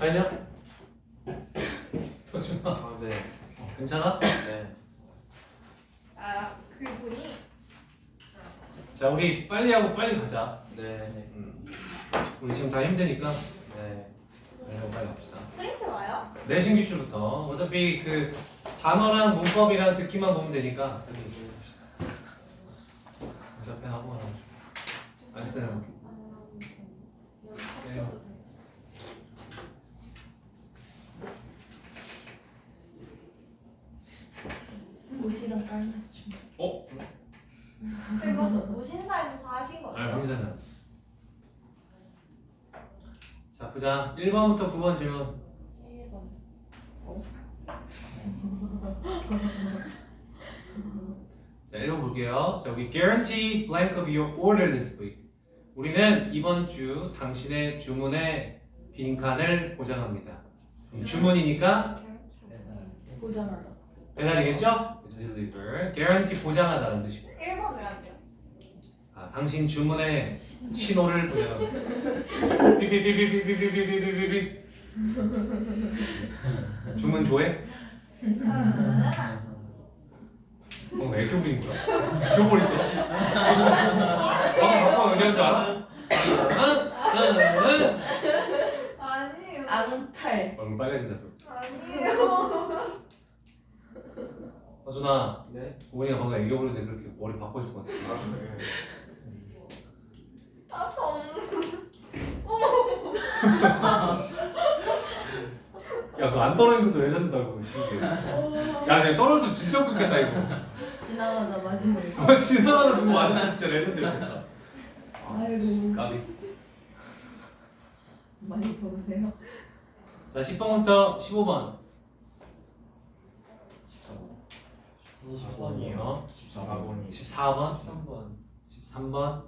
아니냐? 서준아 아, 네. 괜찮아? 네. 아 그분이 자 우리 빨리 하고 빨리 가자 네. 음. 우리 지금 다 힘드니까 네. 빨리 하고 빨리 갑시다 프린트 와요? 내신 기출부터 어차피 그 단어랑 문법이랑 듣기만 보면 되니까 빨리 이제 해봅시다 어차피 하고 하나 안 쓰는 네. 옷이랑 깔맞춤. 어? 그거 무신사에서 하신 거죠? 아 괜찮아 자 보자 1번부터 9번 질문 1번. 자 1번 볼게요 자 우리 guarantee blank of your order this week 우리는 이번 주 당신의 주문의 빈칸을 보장합니다 주문이니까 보장하다. 배달이겠죠? Deliver guarantee 보장하다는 뜻이고 1번 왜 안 돼요? 아, 당신 주문의 신호를 보장합니다 삐삐삐삐삐삐삐삐삐삐삐 주문 조회? 어, 부린 거야? 죽여버릴 거야. 방금 바꿔 얘기한 줄 알아? 응? 응? 응? 아니에요 앙탈. 얼굴 빨개진다 또. 아니에요 서준아, 네. 우리가 방금 애교 부르는데 그렇게 머리 바꿔 있을 것 같아. 아, 네. 아 정... 야, 그거 안 떨어진 것도 레전드다고, 신기해. 야, 내가 떨어졌으면 진짜 웃겼겠다, 이거. 지나가다 거. 어, 지나가다 누구 맞았으면 진짜 레전드였겠다. 아이고. 까비. 많이 보세요. 자, 10번부터 15번. 14번이요. 14번이요. 14번이. 14번? 13번. 13번?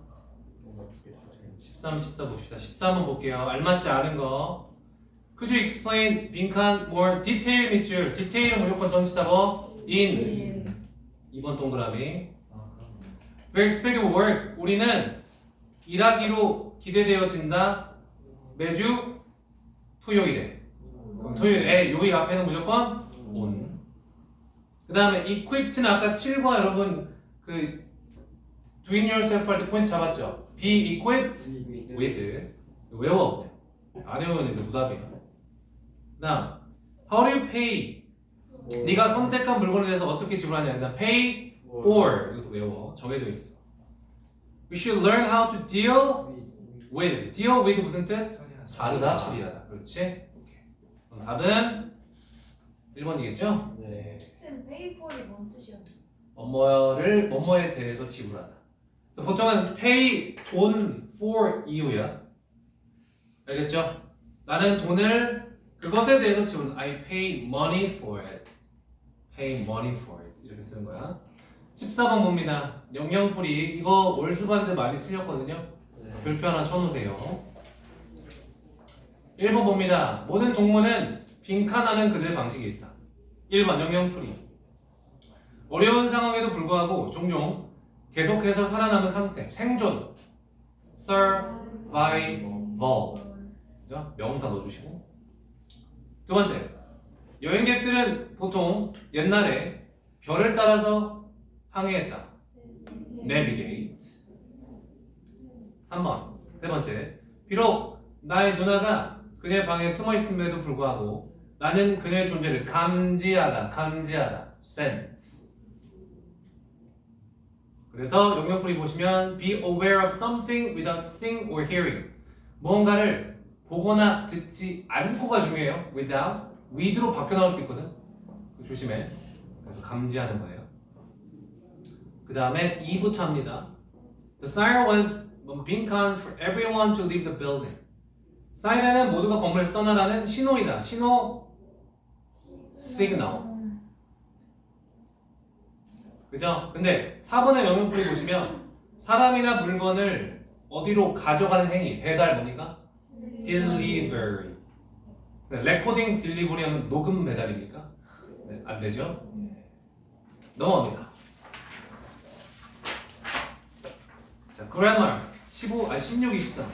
뭔가 두개 다. 13, 14 봅시다. 13번 볼게요. 알맞지 않은 거. Could you explain 빈칸 more detail 밑줄. 디테일은 무조건 전치사고 in. 2번 동그라미. 아, 그럼. We expect to work. 우리는 일하기로 기대되어진다. 매주 토요일에. 그럼 토요일에 요일 앞에는 무조건. 그 다음에 equipped는 아까 7과 여러분 그 doing yourself 할 때 포인트 잡았죠? be equipped with 외워 그냥. 안 외우면 이거 무답이야. 그다음 how do you pay? 네가 선택한 물건에 대해서 어떻게 지불하냐? 그다음 pay for 이것도 외워 정해져 있어. We should learn how to deal with. deal with 무슨 뜻? 다루다, 처리하다. 그렇지? 오케이. 그럼 답은 1번이겠죠? 네. 쌤 페이퍼이 뭔 뜻이었나요? 뭐뭐를 뭐뭐에 대해서 지불하다. 그래서 보통은 pay 돈 for 이유야. 알겠죠? 나는 돈을 그것에 대해서 지불. I pay money for it. pay money for it. 이렇게 쓰는 거야. 14번 봅니다. 영영풀이 이거 월수반대 많이 틀렸거든요. 네. 별표 하나 쳐놓으세요. 1번 봅니다. 모든 동물은 빈칸하는 그들의 방식이 있다. 1번 영영풀이 어려운 상황에도 불구하고 종종 계속해서 살아남은 상태, 생존, survival. 그죠? 명사 넣어주시고. 두 번째, 여행객들은 보통 옛날에 별을 따라서 항해했다. navigate. 3번, 세 번째, 비록 나의 누나가 그녀의 방에 숨어 있음에도 불구하고 나는 그녀의 존재를 감지하다, 감지하다, sense. 그래서 영역풀이 보시면 be aware of something without seeing or hearing. 무언가를 보거나 듣지 않고가 중요해요. without, with로 바뀌어 나올 수 있거든. 조심해. 그래서 감지하는 거예요. 그 다음에 2부터 합니다. The siren was 빈칸 for everyone to leave the building. 사이렌은 모두가 건물에서 떠나라는 신호이다. 신호. 그 그죠? 근데 4번의 명령풀이 보시면 사람이나 물건을 어디로 가져가는 행위, 배달 뭡니까? delivery. 네, 레코딩 딜리버리 하면 녹음 배달입니까? 네, 안 되죠? 넘어갑니다. 자, grammar 15, 아 16, 23.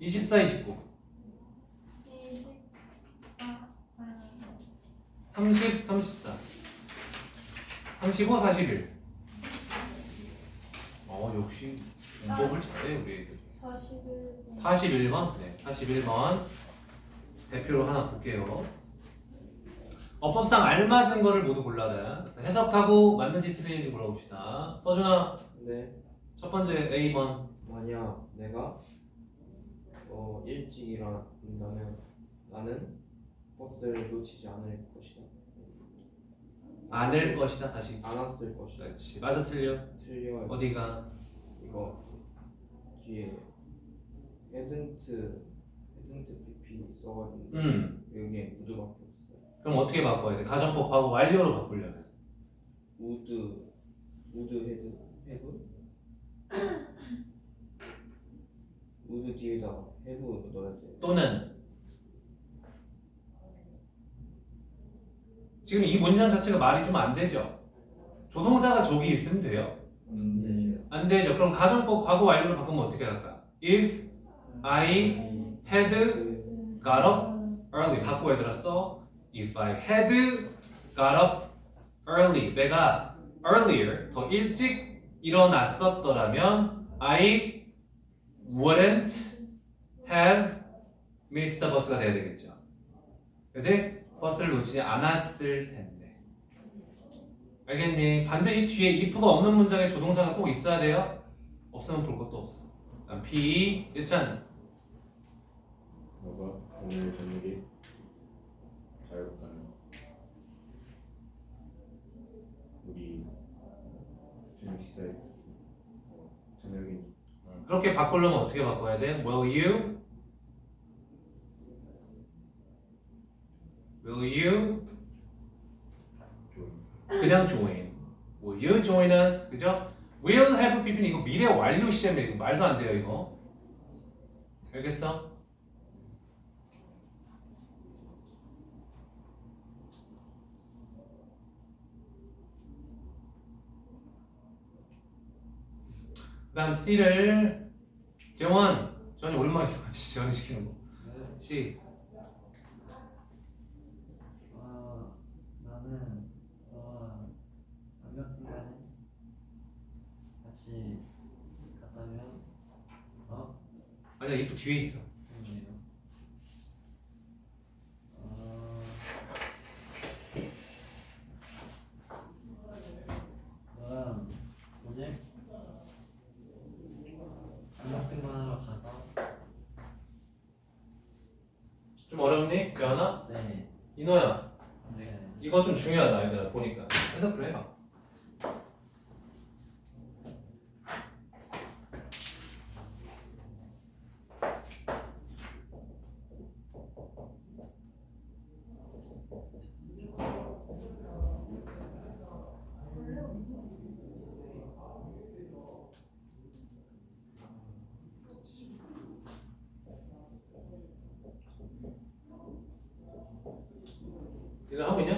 24, 29. 30, 34. 35, 41 어 역시 문법을 잘해 우리 애들. 41번. 41번? 네 41번. 대표로 하나 볼게요. 어법상 알맞은 거를 모두 골라라. 그래서 해석하고 맞는지 틀리는지 골라봅시다. 서준아. 근데 첫 번째 A번. 만약 내가 어 일찍 일어난다면 나는 버스를 놓치지 않을 것이다. 안을 것이다 다시. 안 왔을 것이다. 그렇지. 맞아 틀려? 틀려. 어디가? 이거 뒤에 헤든트 헤든트 PP 써가지고 음. 여기에 우드 밖에 없어요. 그럼 어떻게 바꿔야 돼? 가정법 과거 완료로 바꾸려면? 우드 우드 헤드 헤브? 우드 뒤에다가 헤브 넣어야 돼. 또는 지금 이 문장 자체가 말이 좀 안 되죠? 조동사가 저기 있으면 돼요. 네. 안 되죠. 그럼 가정법 과거 완료로 바꾸면 어떻게 할까? If I had 그 got up early. 바꿔 얘들아 써. If I had got up early. 내가 earlier 더 일찍 일어났었더라면 I wouldn't have missed the bus가 돼야 되겠죠. 그지? 버스를 놓치지 않았을 텐데 알겠니? 반드시 뒤에 if가 없는 문장에 조동사가 꼭 있어야 돼요 없으면 볼 것도 없어 그다음 P 예찬 뭐가 오늘 저녁에 자유롭다면 우리 저녁 식사에 어, 저녁이니 그렇게 바꾸려면 어떻게 바꿔야 돼? Will you? Will you? 좀 그냥 join. Will you join us? 그죠? Will have been 이거 미래 완료 시제입니다. 이거 말도 안 돼요 이거. 알겠어? 그다음 C를 재원 전이 오랜만에 들어가시 재원 시키는 거. C 어, 나는 너와 같이 갔다면 어? 아니야 이프 뒤에 있어. 그러네요. 어, 너랑 오늘 안락등반하러 가서 좀 어렵니? 네, 이노야 네. 이거 좀 중요하다 얘들아 보니까 해석을 해봐. 이거 하고 있냐?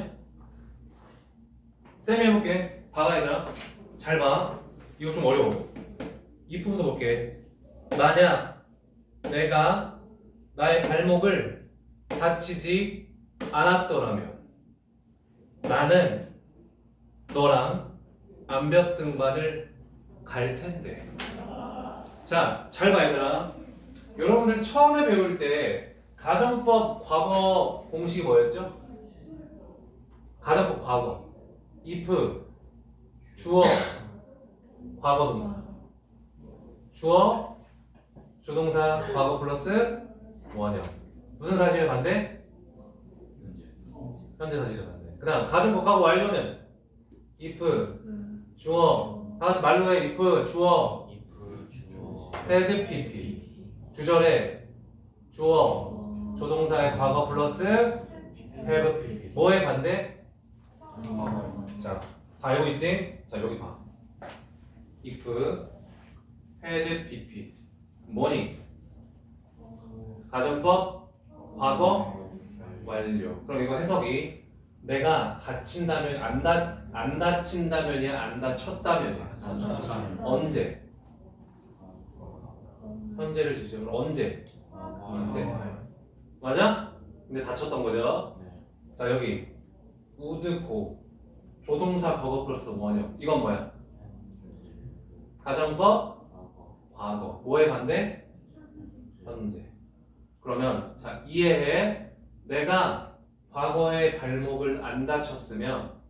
쌤이 해볼게. 봐봐 얘들아. 잘 봐. 이거 좀 어려워. if부터 볼게. 만약 내가 나의 발목을 다치지 않았더라면 나는 너랑 암벽 등반을 갈 텐데. 자, 잘 봐 얘들아. 여러분들 처음에 배울 때 가정법 과거 공식이 뭐였죠? 가정법 과거. If 주어 과거 동사. 주어 조동사 과거 플러스 원형. 무슨 사실을 반대? 현재. 사실을 반대. 그 다음 가정법 과거 완료는 if 주어. 다 같이 말로 해. if 주어. Had pp 주절에 주어. 조동사의 과거 플러스 have pp 뭐의 반대? 자, 다 여기 있지? 자, 여기 봐. if had pp 뭐니? 가정법 과거 완료. 그럼 이거 해석이 내가 다친다면 안, 다, 안 다친다면이야 안 다쳤다면이야 언제? 현재를 지점으로 언제? 아, 네. 맞아? 근데 다쳤던 거죠? 네. 자 여기 우드고 조동사 버거 플러스 원형 이건 뭐야? 가정법 과거 뭐의 반대? 현재 그러면 자 이해해 내가 과거에 발목을 안 다쳤으면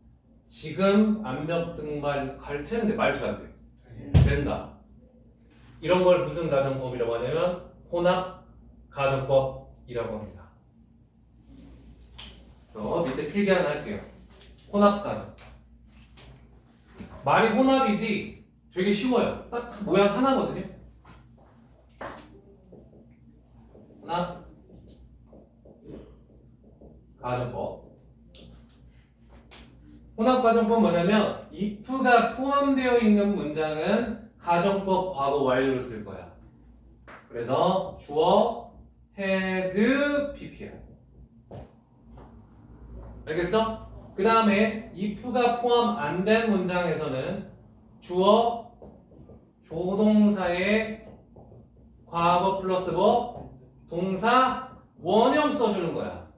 지금 암벽 등반 갈 텐데 말도 안 돼. 된다. 이런 걸 무슨 가정법이라고 하냐면 혼합 가정법이라고 합니다. 저 밑에 필기 하나 할게요. 혼합 가정. 말이 혼합이지 되게 쉬워요. 딱 그 모양 하나거든요. 하나 가정법. 혼합 가정법 뭐냐면 if가 포함되어 있는 문장은 가정법 과거 완료를 쓸 거야. 그래서 주어 had pp야. 알겠어? 그 다음에 if가 포함 안 된 문장에서는 주어 조동사의 과거 플러스 뭐 동사 원형 써주는 거야.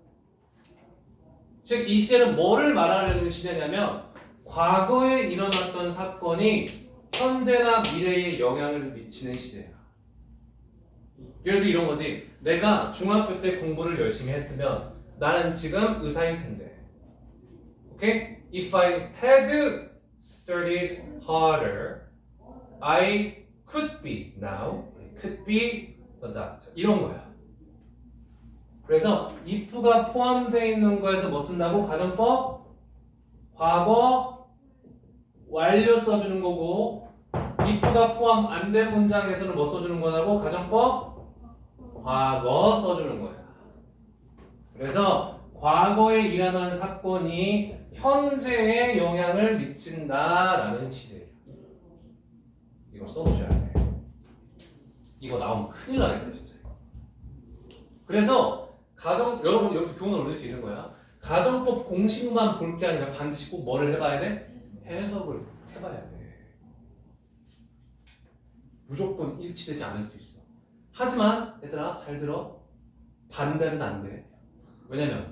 즉 이 시제는 뭐를 말하려는 시제냐면 과거에 일어났던 사건이 현재나 미래에 영향을 미치는 시제야. 그래서 이런 거지. 내가 중학교 때 공부를 열심히 했으면 나는 지금 의사일 텐데. 오케이? If I had studied harder, I could be now. I could be a doctor. 이런 거야. 그래서 if가 포함되어 있는 거에서 뭐 쓴다고? 가정법, 과거, 완료 써주는 거고 if가 포함 안 된 문장에서는 뭐 써주는 거라고? 가정법, 과거 써주는 거야. 그래서 과거에 일어난 사건이 현재에 영향을 미친다라는 시제예요. 이거 써보셔야 돼. 이거 나오면 큰일 나겠다 진짜. 그래서 가정 여러분 여기서 교훈을 얻을 수 있는 거야. 가정법 공식만 볼 게 아니라 반드시 꼭 뭐를 해봐야 돼? 해석을 해봐야 돼. 무조건 일치되지 않을 수 있어. 하지만 얘들아 잘 들어. 반대는 안 돼. 왜냐면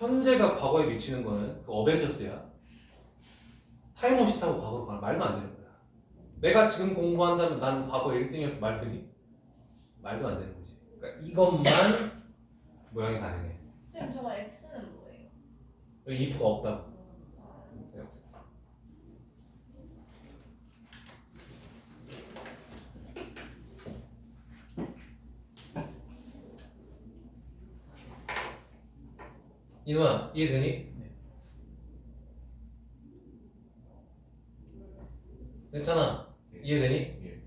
현재가 과거에 미치는 거는 그 어벤져스야. 타임머신 타고 과거로 가는 말도 안 되는 거야. 내가 지금 공부한다면 난 과거 1등이었어 말 되니? 말도 안 되는 거지. 그러니까 이것만 모양이 가능해. 선생님 저거 X는 뭐예요? 여기 if가 없다고. 네, 없어. 이누아 이해되니? 괜찮아 이해되니? 예.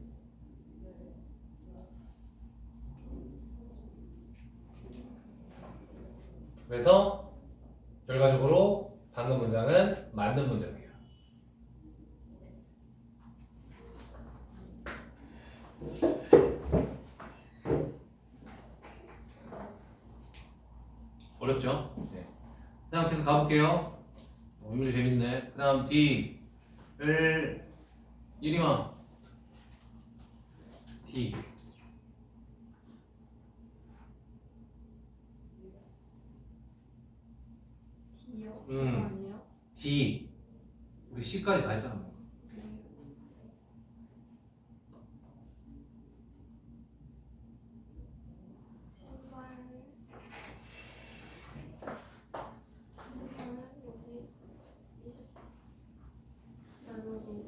그래서 결과적으로 방금 문장은 맞는 문장이에요. 어렵죠? 네. 그다음 계속 가볼게요. 어, 이거 재밌네. 그 다음 D 을 이리마 D D요? 음. 아니요? D 우리 C까지 다 했잖아. 뭐. 신발 신발은 뭐지? 20 나누기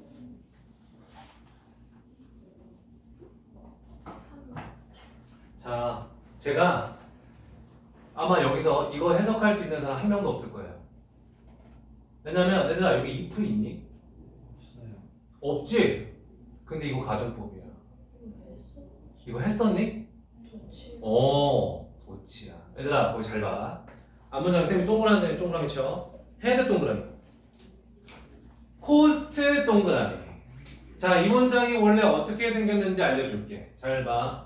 자, 제가 아마 여기서 이거 해석할 수 있는 사람 한 명도 없을 거예요. 왜냐면 얘들아 여기 if 있니? 없지. 근데 이거 가정법이야. 이거 했었니? 좋지 어, 도치야. 얘들아 거기 잘 봐. 앞문장 쌤이 동그라미 데 동그라미 쳐. 헤드 동그라미. 코스트 동그라미. 자, 이 문장이 원래 어떻게 생겼는지 알려줄게. 잘 봐.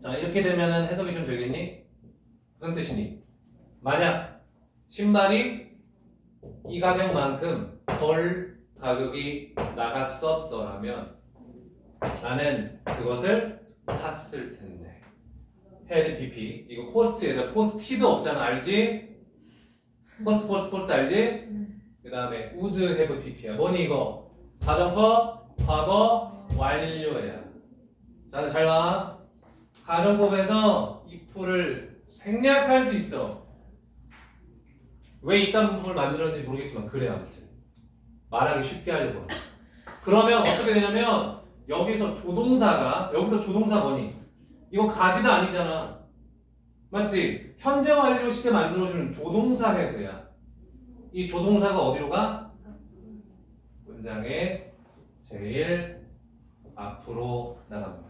자, 이렇게 되면은 해석이 좀 되겠니? 무슨 뜻이니? 만약 신발이 이 가격만큼 덜 가격이 나갔었더라면 나는 그것을 샀을 텐데 헤드 PP 이거 코스트에다 코스티드 없잖아 알지? 코스트 코스트 코스트 알지? 그 다음에 우드 헤브 PP야 뭐니 이거 가정법 과거 완료야 자 잘봐 가정법에서 if를 생략할 수 있어. 왜 이딴 부분을 만들었는지 모르겠지만 그래 아무튼. 말하기 쉽게 하려고 해. 그러면 어떻게 되냐면 여기서 조동사가 여기서 조동사 뭐니? 이거 가지도 아니잖아. 맞지? 현재 완료 시제 만들어주는 조동사 헤드야. 이 조동사가 어디로 가? 문장의 제일 앞으로 나갑니다.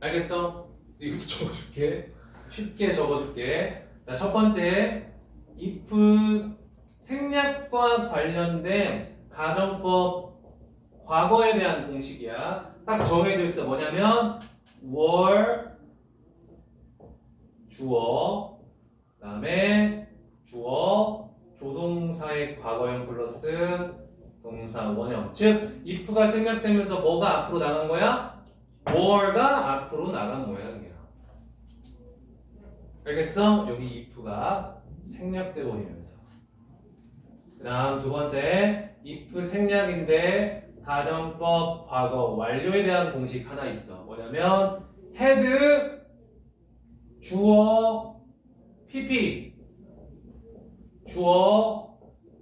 알겠어? 이것도 적어줄게. 쉽게 적어줄게. 자, 첫 번째, if 생략과 관련된 가정법 과거에 대한 공식이야. 딱 정해져 있어. 뭐냐면 were 주어, 그다음에 주어, 조동사의 과거형 플러스 동사 원형. 즉 if가 생략되면서 뭐가 앞으로 나간 거야? Were가 앞으로 나간 모양이야. 알겠어? 여기 if가 생략돼 버리면서. 그 다음 두 번째 if 생략인데 가정법 과거 완료에 대한 공식 하나 있어. 뭐냐면 had 주어 pp 주어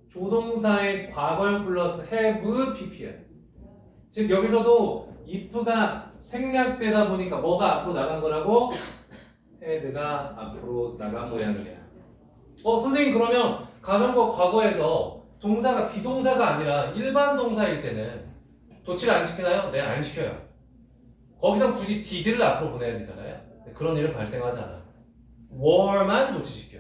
조동사의 과거형 플러스 have pp야. 즉 여기서도 if가 생략되다 보니까 뭐가 앞으로 나간 거라고 had가 앞으로 나간 모양이야. 어 선생님 그러면 가정법 과거에서 동사가 비동사가 아니라 일반 동사일 때는 도치를 안 시키나요? 네, 안 시켜요. 거기서 굳이 did를 앞으로 보내야 되잖아요. 그런 일은 발생하지 않아. were만 도치시켜.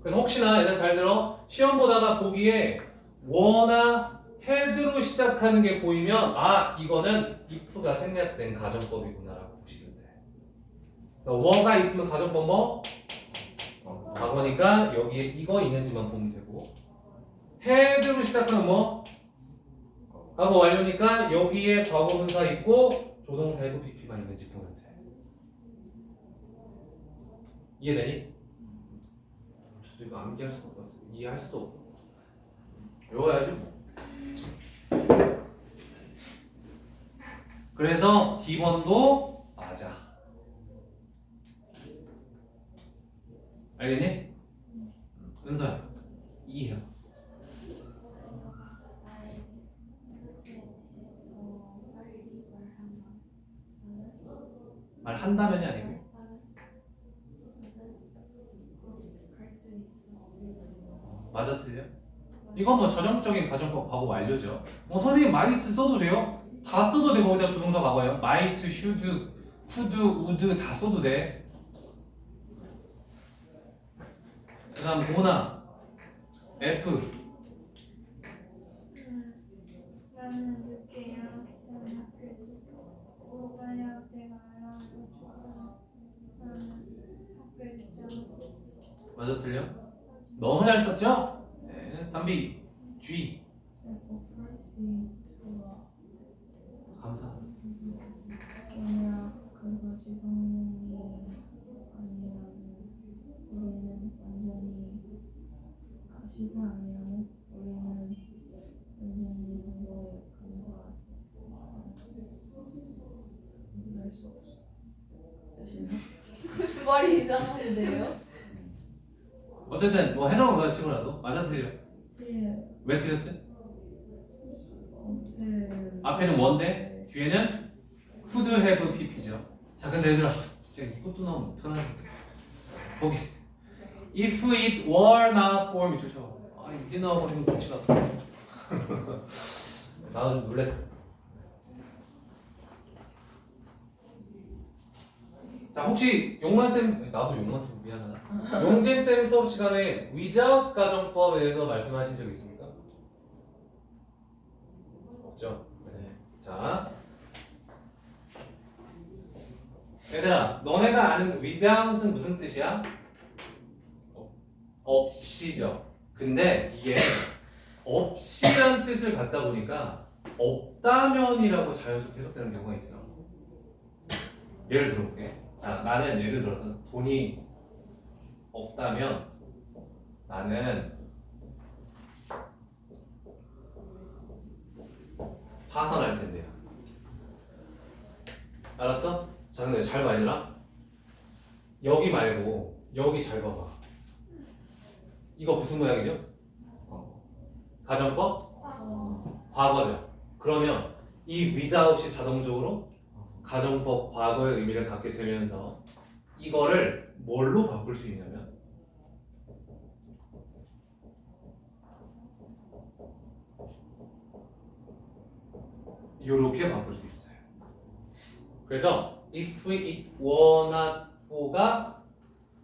그래서 혹시나 일단 잘 들어 시험 보다가 보기에 were나 had로 시작하는 게 보이면 아 이거는 if가 생략된 가정법이구나라고 보시면 돼. 그래서 were가 있으면 가정법 뭐? 어, 과거니까 여기에 이거 있는지만 보면 되고 had로 시작하면 뭐? 과거 완료니까 여기에 과거 분사 있고 조동사 있고 pp만 있는지 보면 돼. 이해되니? 저 이거 암기할 수가 없어. 이해할 수도 없고. 외워야지 뭐. 그래서 D번도 맞아. 알겠니? 은서야 이해해. 말한다면이 아니고 갈수 있었어. 맞아 틀려? 이건 뭐 전형적인 가정법 과거 완료죠. 뭐 선생님 might 써도 돼요? 다 써도 돼 거기다 조동사 과거예요. Should, could, would 다 써도 돼. 그 다음 보나 F 음, 나는 늦게 때문에 학교에 늦지 않았어. 맞아 틀려? 너무 잘 썼죠? 네, 담비 G 좋아. 감사. 만약 그것이 성공이 아니라면 우리는 완전히 아쉬운 아니라면 우리는 완전히 성공에 감사하지 할수 없어. 말이 이상한데요? 어쨌든 뭐 해석은 그거 치고라도 맞아 틀려. 틀려요 왜 틀렸지? 앞에 앞에는 원데 뒤에는 could have pp죠. 자 근데 얘들아 진짜 이것도 나오면 어떡하나 거기 if it were not for 밑줄 쳐. 아 이게 나와버리면 좋지가 않다. 나도 좀 놀랬어. 자 혹시 용만 쌤 나도 용만 쌤 미안하다. 용진 쌤 수업 시간에 without 가정법에 대해서 말씀하신 적 있습니까? 없죠. 네. 자 얘들아, 너네가 아는 without은 무슨 뜻이야? 어, 없이죠. 근데 이게 없이란 뜻을 갖다 보니까 없다면이라고 자연스럽게 해석되는 경우가 있어. 예를 들어볼게. 자, 나는 예를 들어서 돈이 없다면 나는 파산할 텐데요. 알았어? 자, 근데 잘 봐야지라. 여기 말고 여기 잘 봐봐. 이거 무슨 모양이죠? 가정법? 어. 과거죠. 그러면 이 without이 자동적으로 가정법 과거의 의미를 갖게 되면서 이거를 뭘로 바꿀 수 있냐면 이렇게 바꿀 수 있어요. 그래서 if it were not for가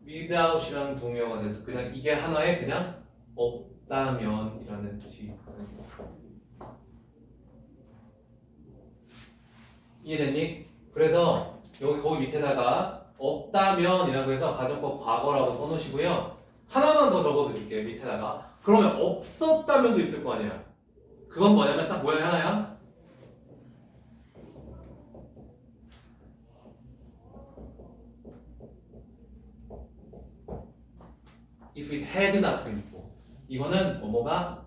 without이라는 동의어가 돼서 그냥 이게 하나의 그냥 없다면이라는 뜻이. 이해됐니? 그래서 여기 거기 밑에다가 없다면이라고 해서 가정법 과거라고 써놓으시고요. 하나만 더 적어드릴게요 밑에다가. 그러면 없었다면도 있을 거 아니야. 그건 뭐냐면 딱 모양이 하나야. If it had not been for. 이거는 뭐뭐가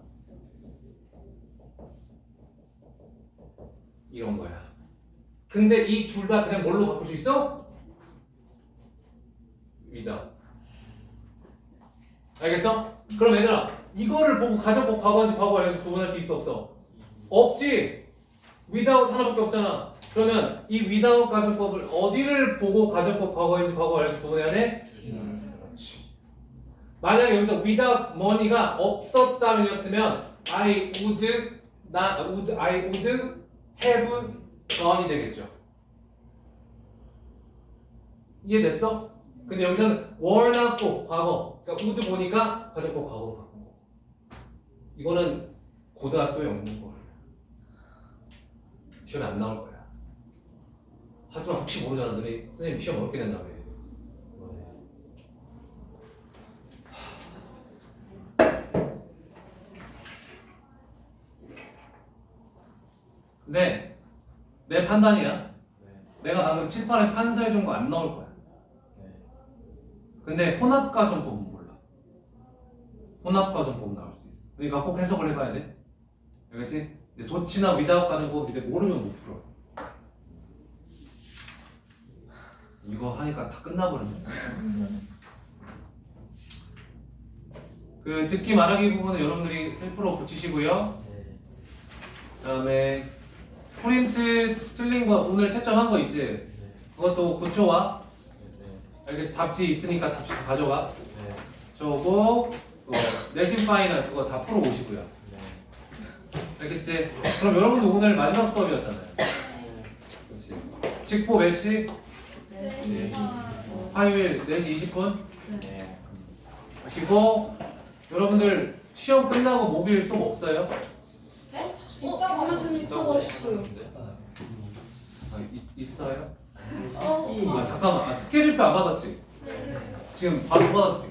이런 거야. 근데 이 둘 다 그냥 뭘로 바꿀 수 있어? 위다. 알겠어? 그럼 얘들아 이거를 보고 가정법 과거인지 과거 아닌지 구분할 수 있어 없어? 없지. without 하나밖에 없잖아. 그러면 이 without 가정법을 어디를 보고 가정법 과거인지 과거 아닌지 구분해야 돼? 그렇지. 만약 여기서 without money가 없었다면이었으면 I would not would I would have gone이 되겠죠. 이해됐어? 근데 여기서는 were not for 과거. 그러니까 would 보니까 가정법 과거로 바꾼 거. 이거는 고등학교에 없는 걸. 시험에 안 나올 거야. 하지만 혹시 모르잖아. 너네 선생님 시험 어렵게 된다며. 이번에. 근데 내 판단이야. 내가 방금 칠판에 판서해 준 거 안 나올 거야. 근데 혼합가정법은 몰라. 혼합가정법은 나올 수 있어. 그러니까 꼭 해석을 해봐야 돼. 알겠지? 근데 도치나 위다웃 가정법 이제 모르면 못 풀어. 이거 하니까 다 끝나버렸네. 그 듣기 말하기 부분은 여러분들이 셀프로 붙이시고요. 그다음에 프린트 틀린 거 오늘 채점한 거 있지? 그것도 고쳐와. 알겠지? 답지 있으니까 답지 다 가져와. 저거 그거 내신 파이널 그거 다 풀어 오시고요. 알겠지? 그럼 여러분도 오늘 마지막 수업이었잖아요. 그렇지. 직보 몇 시? 네. 화요일 4시 20분? 그리고 여러분들 시험 끝나고 모빌 수업 없어요? 네? 어? 무슨 일도가 있어요. 아, 이- 있어요? 어. 아 잠깐만 아, 스케줄표 안 받았지? 지금 바로 받아줄게